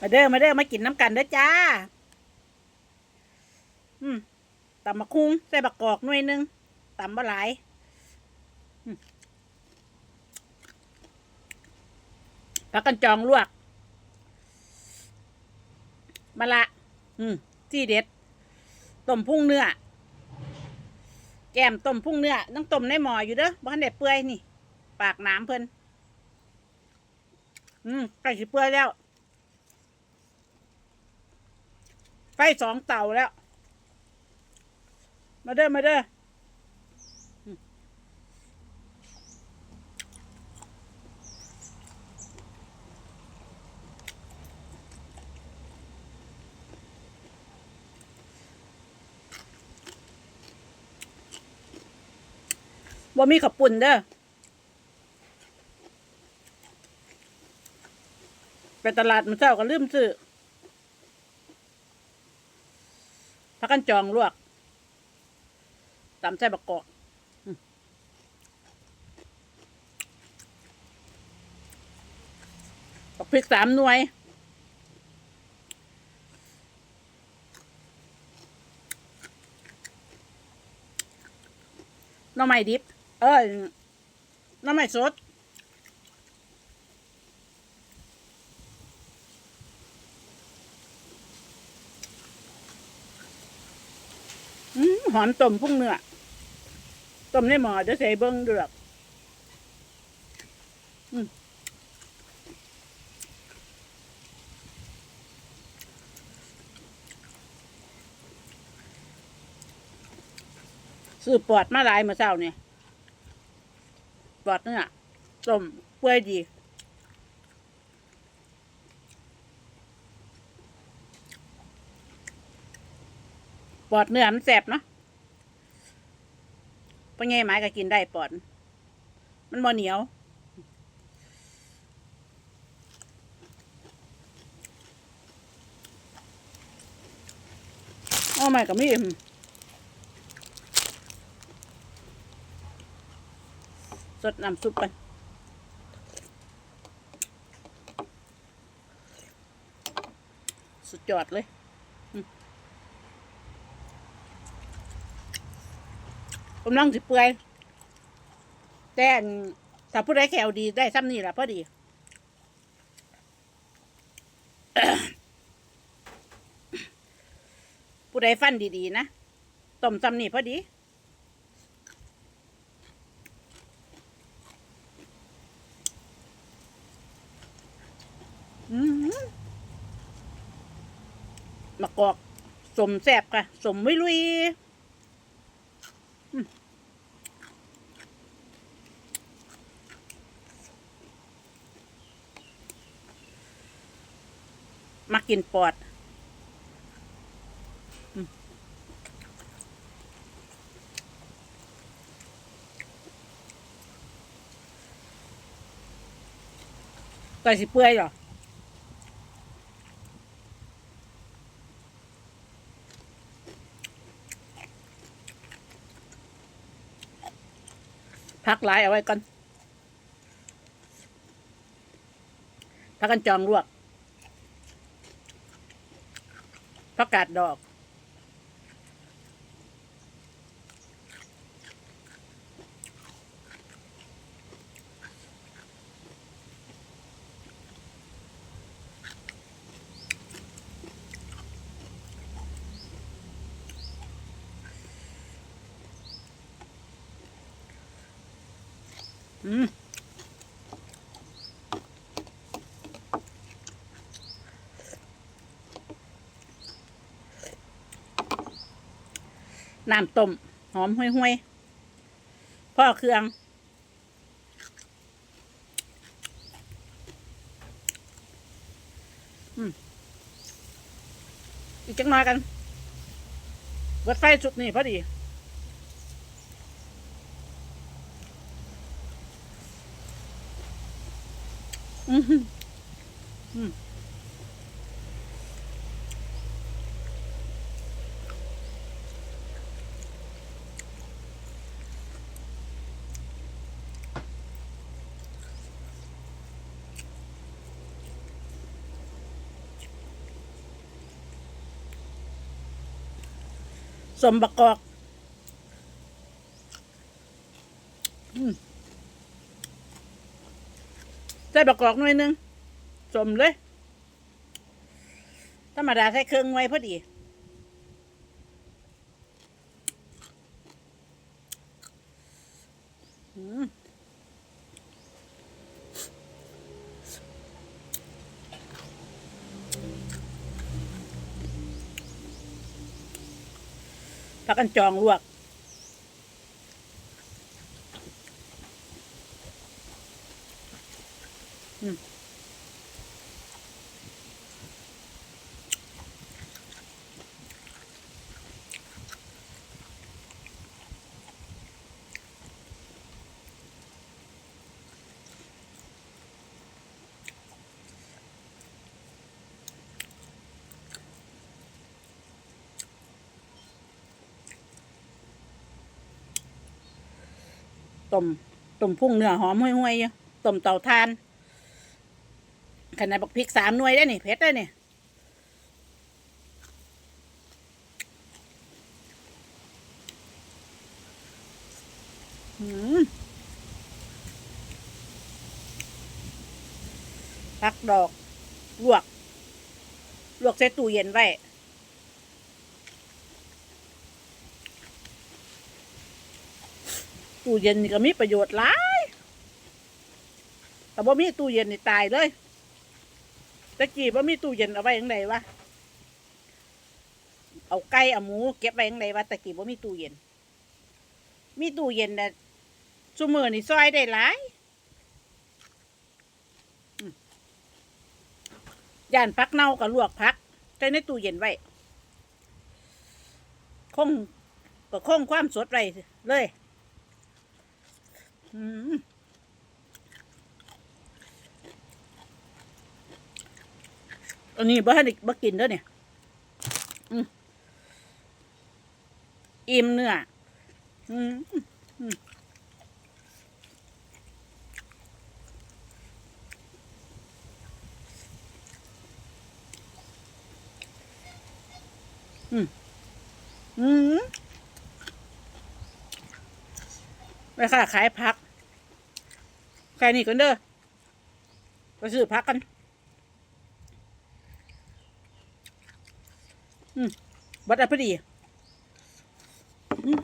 มาเด้อมาเด้อมากินน้ำกันเด้อจ้า อืมตำมะคุ้งใส่บักกอกหน่วยหนึงตำบะหลายพักกันจองลวก มะละ อืมที่เด็ด ต้มพุ่งเนื้อ แกมต้มพุ่งเนื้อต้องต้มในหม้ออยู่เด้อบ้านเด็ดเปื่อยนี่ ปากน้ำเพิ่น อืมใกล้สิเปื่อยแล้ว ไฟสองเต่าแล้ว มาเด้อมาเด้ออืมบ่มีขับปุ่นเด้อ ไปตลาดมันเช้าก็ลืมซื้อพักกันจองลวกตำใส่บักกอกอืมบักพริกสามหน่วยน้ำไม้ดิบ เอ้ยน้ำไม้สด หอมต้มพุ่งเนื้อต้มในหม้อเดี๋ยวใส่เบิ้งเดือกอืมซื้อปอดมาหลายเมื่อเช้าเนี่ยปอดเนื้อต้มเปื่อยดีปอดเนื้อมันแสบเนาะ ปะไงหมายก็กินได้ปอดมันบ่เหนียว โอ้ไม่ก็มีอิ่มสดน้ำซุปไปสุดยอดเลย กำลังสิเปื่อยแต่ถ้าผู้ใดแขวดีได้ซ้ำนี่แหละพอดีผู้ใดฟันดีๆนะต้มซ้ำนี่พอดีอืมมะกอกสมแสบค่ะสมไม่ลุย กินปอดไก่สิเปื่อยเหรอพักหลายเอาไว้ก่อนพักกันจองลวก ผักกาดดอก อืม น้ำต้มหอมห่วยๆพ่อเครื่องอีกจังน้อยกันเบิดไฟสุดนี่พอดีอืมอืม สมบักกอกใส่บักกอกหน่อยนึงสมเลย ธรรมดาใส่เครื่องไว้พอดี พักกันจองลวก อืม ต้มต้มพุ่งเนื้อหอมห่วยๆอยู่ต้มเต่าทานขนาดบักพริกสามหน่วยได้นี่เผ็ดได้นี่อืมพักดอก ลวก ลวกใส่ตู้เย็นไว้ ตู้เย็นนี่ก็มีประโยชน์หลายแต่บ่มีตู้เย็นนี่ตายเลยตะกี้บ่มีตู้เย็นเอาไว้ยังไงวะเอาไก่เอาหมูเก็บไว้ยังไงวะตะกี้บ่มีตู้เย็น มีตู้เย็นแต่ะซุมือนี่ซอยได้หลายย่านพักเน่ากับลวกพักใส่ในตู้เย็นไว้คงก็คงความสดไว้เลย อืมอันนี้บ่ทันได้บ่กินด้อเนี่ยอืมอิ่มเนื้ออืม อืมอืมไปค่ะขายผัก แค่นี้ก่อนเด้อไปซื้อพักกันอืมบัตรพอดีอืม